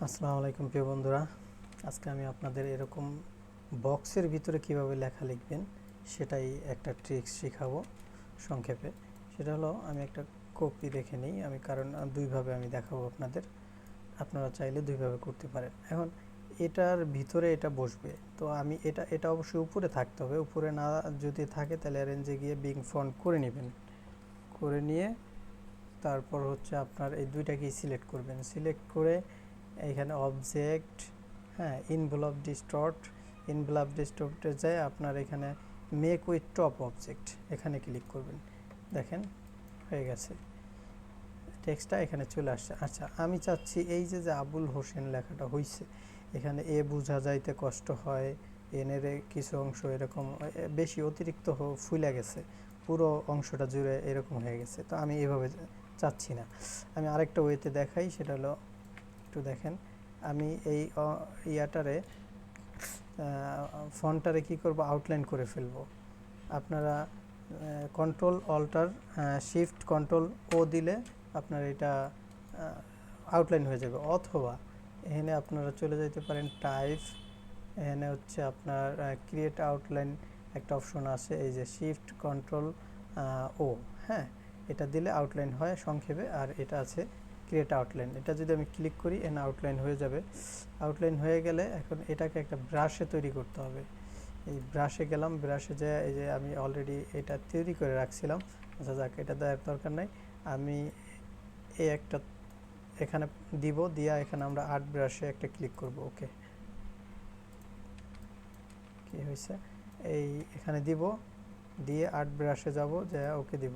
আসসালামু আলাইকুম, প্রিয় বন্ধুরা। আজকে আমি আপনাদের এরকম বক্সের ভিতরে কীভাবে লেখা লিখবেন, সেটাই একটা ট্রিক্স শেখাবো সংক্ষেপে। সেটা হলো, আমি একটা কপি দেখে নিই। আমি কারণ, দুইভাবে আমি দেখাবো আপনাদের। আপনারা চাইলে দুইভাবে করতে পারেন। এখন, এটার ভিতরে এটা বসবে। তো আমি এটা এটা অবশ্যই উপরে থাকতে হবে। উপরে না যদি থাকে, তাহলে অ্যারেঞ্জে গিয়ে বিং ফন্ট করে নেবেন। করে নিয়ে তারপর হচ্ছে আপনার এই দুইটাকেই সিলেক্ট করবেন। সিলেক্ট করে এইখানে অবজেক্ট হ্যাঁ ইনভলভ ডিস্টর্ট ইনভলভ ডিস্টর্টে যায় আপনার এখানে মেক উইথ টপ অবজেক্ট এখানে ক্লিক করবেন। দেখেন, হয়ে গেছে। টেক্সটটা এখানে চলে আসছে। আচ্ছা আমি চাচ্ছি এই যে যে আবুল হোসেন লেখাটা হইছে, এখানে এ বোঝা যাইতে কষ্ট হয় এনের কিছু অংশ এরকম বেশি অতিরিক্ত ফুলে গেছে, পুরো অংশটা জুড়ে এরকম হয়ে গেছে। তো আমি এভাবে চাচ্ছি না। আমি আরেকটা ওয়েতে দেখাই, সেটা হলো একটু দেখেন। আমি এই ইয়াটারে ফন্টটারে কি করব আউটলাইন করে ফেলব। আপনারা control alt shift control O দিলে আপনার এটা আউটলাইন হয়ে যাবে। অথবা এখানে আপনারা চলে যেতে পারেন টাইপ এখানে হচ্ছে আপনার ক্রিয়েট আউটলাইন একটা অপশন আছে, এই যে শিফট কন্ট্রোল ও হ্যাঁ এটা দিলে আউটলাইন হয় সংক্ষেপে, আর এটা আছে ক্রিয়েট আউটলাইন এটা যদি আমি ক্লিক করি এন আউটলাইন হয়ে যাবে। আউটলাইন হয়ে গেলে এখন এটাকে একটা ব্রাশে তৈরি করতে হবে। এই ব্রাশে গেলাম ব্রাশে যে এই যে আমি অলরেডি এটা তৈরি করে রাখছিলাম। আচ্ছা যাক, এটা দেওয়ার দরকার নাই। আমি এই একটা এখানে দিব, দিয়া এখানে আমরা আর্ট ব্রাশে একটা ক্লিক করব ওকে কি হয়েছে? এই এখানে দিব, দিয়ে আর্ট ব্রাশে যাব যে ওকে দিব।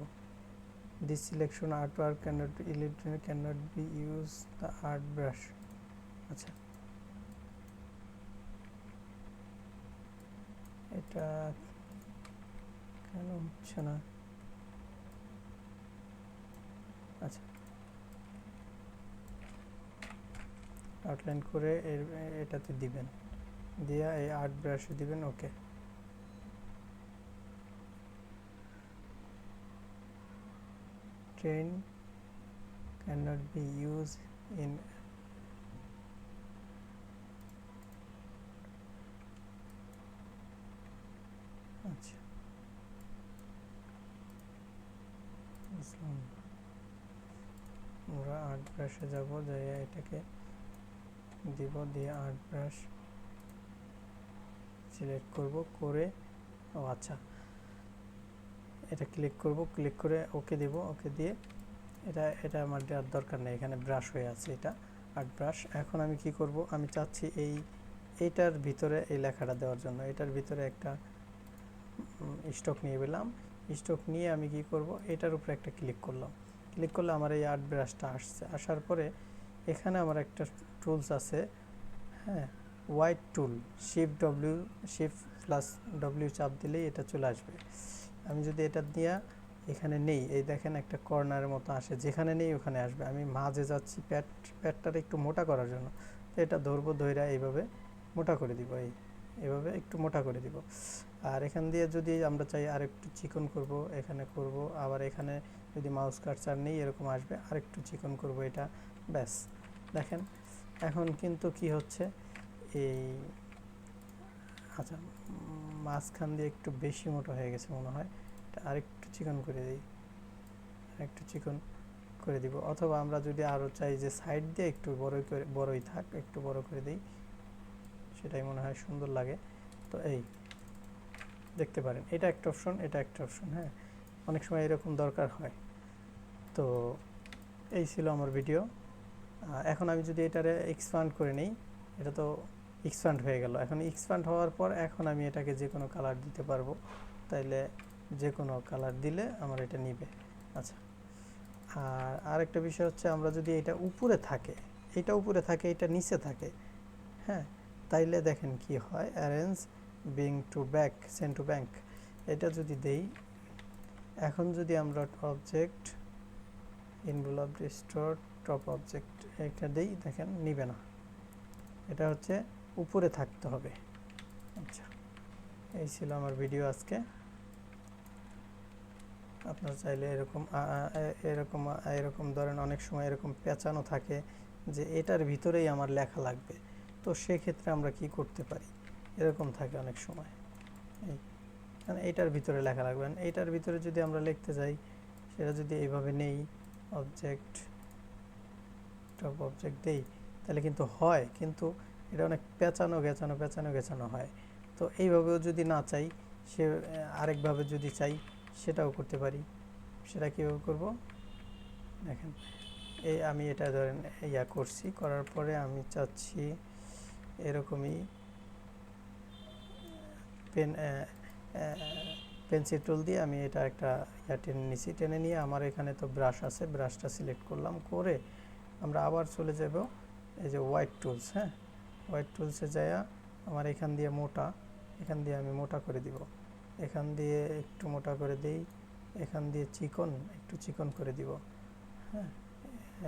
This selection artwork cannot be electronic cannot be used the art brush আচ্ছা এটা কেন হচ্ছে না আচ্ছা আউটলাইন করে এটাতে দিবেন দিয়া এই আর্ট ব্রাশে দিবেন ওকে train cannot be used in আচ্ছা। আমরা আর্ট ব্রাশে যাব যাই এটাকে দিব, দিয়ে আর্ট ব্রাশ সিলেক্ট করব, করে ও আচ্ছা। এটা ক্লিক করব ক্লিক করে ওকে দেব ওকে দিয়ে এটা এটা আমার দেওয়ার দরকার নেই, এখানে ব্রাশ হয়ে আছে এটা আর্ট ব্রাশ এখন আমি কি করব? আমি চাচ্ছি এই, এইটার ভিতরে এই লেখাটা দেওয়ার জন্য। এটার ভিতরে একটা স্টক নিয়ে পেলাম। স্টক নিয়ে আমি কি করব? এটার উপরে একটা ক্লিক করলাম। ক্লিক করলে আমার এই আর্ট ব্রাশটা আসছে। আসার পরে এখানে আমার একটা টুলস আছে হ্যাঁ white tool shift W shift plus W চাপ দিলেই এটা চলে আসবে। আমি যদি এটা দিয়া এখানে নেই, এই দেখেন একটা কর্নারের মতো আসে, যেখানে নেই ওখানে আসবে। আমি মাঝে যাচ্ছি প্যাট প্যাটটারে একটু মোটা করার জন্য। তো এটা ধরবো ধৈরা এইভাবে মোটা করে দিব, এই, এভাবে একটু মোটা করে দিব। আর এখান দিয়ে যদি আমরা চাই আর একটু চিকন করব, এখানে করব, আবার এখানে যদি মাউস কাটচার নেই, এরকম আসবে আর একটু চিকন করব এটা, ব্যাস। দেখেন, এখন কিন্তু কি হচ্ছে, এই আচ্ছা মাঝখান দিয়ে একটু বেশি মোটা হয়ে গেছে মনে হয়। এটা আরেকটু চিকন করে দিই। আরেকটু চিকন করে দিব। অথবা আমরা যদি আরও চাই যে সাইড দিয়ে একটু বড়ই করে, বড়ই থাক, একটু বড় করে দিই, সেটাই মনে হয় সুন্দর লাগে। তো এই, দেখতে পারেন, এটা একটা অপশন এটা একটা অপশন হ্যাঁ? অনেক সময় এরকম দরকার হয়। তো এই ছিল আমার ভিডিও এখন আমি যদি এটারে এক্সপান্ড করে নিই, এটা তো এক্সপান্ড হয়ে গেল। এখন এক্সপান্ড হওয়ার পর এখন আমি এটাকে যে কোনো কালার দিতে পারব। তাইলে যে কোনো কালার দিলে আমার এটা নিবে। আচ্ছা। আর আরেকটা বিষয় হচ্ছে আমরা যদি এটা উপরে থাকে, এটা উপরে থাকে, এটা নিচে থাকে হ্যাঁ? তাইলে দেখেন কি হয় arrange bring to back send to back এটা যদি দেই, এখন যদি আমরা object involve store top object এটা দেই, দেখেন নিবে না। এটা হচ্ছে উপরে থাকতে হবে। আচ্ছা এই ছিল আমার ভিডিও আজকে। আপনার চাইলে এরকম এরকম এরকম ধরেন অনেক সময় এরকম পেঁচানো থাকে যে এটার ভিতরেই আমার লেখা লাগবে। তো সেক্ষেত্রে আমরা কি করতে পারি? এরকম থাকে অনেক সময়। এই মানে এইটার ভিতরে লেখা লাগবে। আর এইটার ভিতরে যদি আমরা লিখতে যাই, সেটা যদি এইভাবে নেই অবজেক্ট টপ অবজেক্ট দেই, তাহলে কিন্তু হয়। কিন্তু এটা অনেক পেঁচানো গেছানো পেঁচানো গেছানো হয়। তো এইভাবেও যদি না চাই, সে আরেকভাবে যদি চাই, সেটাও করতে পারি। সেটা কীভাবে করব? দেখেন, এই আমি এটা ধরেন, ইয়া করছি, করার পরে আমি চাচ্ছি এরকমই পেন পেন্সিল টুল দিয়ে আমি এটা একটা ইয়া টেনে নিছি। টেনে নিয়ে আমার এখানে তো ব্রাশ আছে, ব্রাশটা সিলেক্ট করলাম, করে আমরা আবার চলে যাব এই যে হোয়াইট টুলস হ্যাঁ? হোয়াইট টুলসে যাইয়া আমার এখান দিয়ে মোটা, এখান দিয়ে আমি মোটা করে দিব। এখান দিয়ে একটু মোটা করে দেই, এখান দিয়ে চিকন, একটু চিকন করে দিব। হ্যাঁ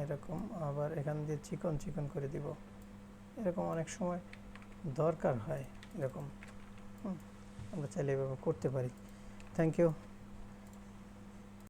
এরকম আবার এখান দিয়ে চিকন চিকন করে দিব। এরকম অনেক সময় দরকার হয়, এরকম। আমরা চাইলে এভাবে করতে পারি। Thank you